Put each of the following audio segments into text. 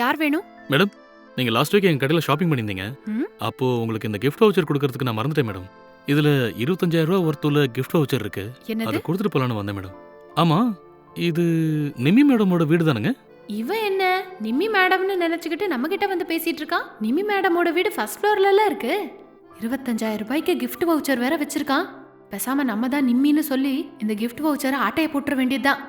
யார் வேணும் மேடம் நீங்க லாஸ்ட் வீக் எங்க கடையில ஷாப்பிங் பண்ணியிருந்தீங்க. ம். அப்போ உங்களுக்கு இந்த gift வவுச்சர் கொடுக்கறதுக்கு நான் மறந்துட்டேன் மேடம். இதுல இருபத்தஞ்சாயிரம் ரூபா ஒருத்துள்ள gift வவுச்சர் இருக்கு. அதை என்னது கொடுத்துட்டு போலான்னு வந்தேன் மேடம். ஆமா இது நிமி மேடமோட வீடு தானுங்க. இவன் என்ன? நிம்மி மேடம்னு நினைச்சுக்கிட்டு நம்ம கிட்ட வந்து பேசிட்டு இருக்கான் நிம்மி மேடமோட வீடு ஃபர்ஸ்ட் ஃப்ளோர்ல எல்லாம் இருக்கு. இருபத்தஞ்சாயிரம் ரூபாய்க்கு கிஃப்ட் வவுச்சர் வேற வச்சிருக்கான். பேசாம நம்ம தான் நிம்மின்னு சொல்லி இந்த gift வவுச்சரை ஆட்டைய போட்டுற வேண்டியதுதான்.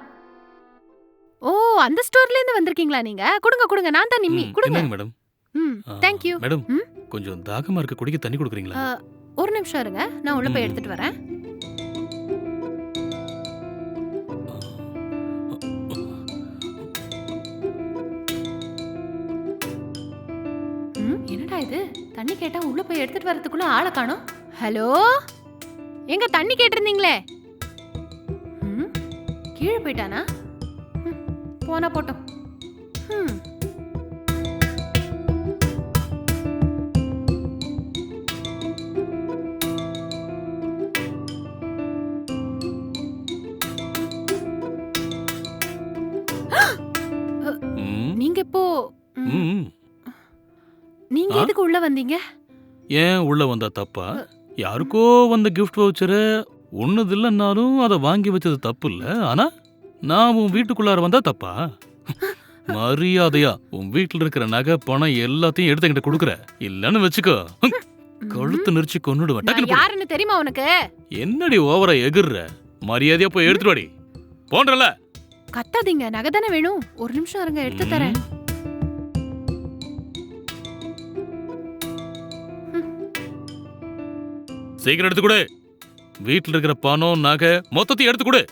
அந்த ஸ்டோர்ல இருந்து வந்திருக்கீங்களா நீங்க? கொடுங்க கொடுங்க. நான் தான் நிம்மி. கொடுங்க. என்னங்க மேடம்? ம் ஆ, தேங்க்யூ மேடம் ம்? கொஞ்சம் தாகமா இருக்க குடிக்க தண்ணி கொடுக்குறீங்களா? ஒரு நிமிஷம் இருங்க. நான் உள்ள போய் ம். எடுத்துட்டு வரேன். ம், என்னடா இது? தண்ணி கேட்டா உள்ள போய் எடுத்துட்டு வரதுக்குள்ள ஆளை காணோம். ஹலோ? எங்க தண்ணி கேட்டிருந்தீங்களே? ம், கீழே போயிட்டானா? போனா போட்டோம். நீங்க இப்போ. நீங்க? எதுக்கு உள்ள வந்தீங்க? ஏன் உள்ள வந்தா தப்பா? யாருக்கோ வந்த gift வவுச்சரை ஒன்னது இல்லைன்னாலும் அதை வாங்கி வச்சது தப்பு இல்ல ஆனா நான் உன் வீட்டுக்குள்ளார வந்தா தப்பா? மரியாதையா உன் வீட்டுல இருக்கிற நகை பணம் எல்லாத்தையும் எடுத்து என்கிட்ட கொடுக்குற. இல்லன்னு வச்சுக்கோ. கழுத்து நெரிச்சு கொன்னுடுவேன் டக்குனு போடு. யாருன்னு தெரியுமா உனக்கு? என்னடி ஓவரா எகிர்ற? மரியாதையா போய் எடுத்துட்டு வாடி போன்றல. கத்தாதீங்க. நகை தானே வேணும். ஒரு நிமிஷம் இருங்க எடுத்து தரேன். சீக்கிரம் எடுத்து கொடு. வீட்டுல இருக்கிற பணம் நகை மொத்தத்தையும் எடுத்து கொடு.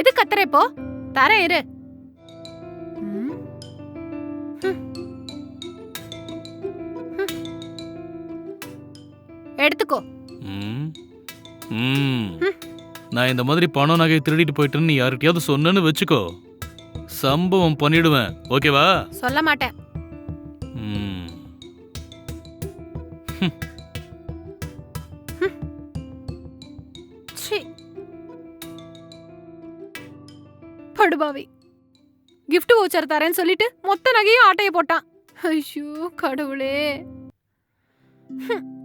எது கத்துற இப்போ? தரேன் இரு. எடுத்துக்கோ. நான் இந்த மாதிரி பணம் நகையை திருடிட்டு போயிட்டேன்னு யார்கிட்டயாவது சொன்னேன்னு வச்சுக்கோ. சம்பவம் பண்ணிடுவேன். ஓகேவா? சொல்ல மாட்டேன். கடுபாவை கிஃப்ட் வவுச்சர் தரேன்னு சொல்லிட்டு மொத்த நகையும் ஆட்டைய போட்டான். ஐயோ கடவுளே. ஹம்.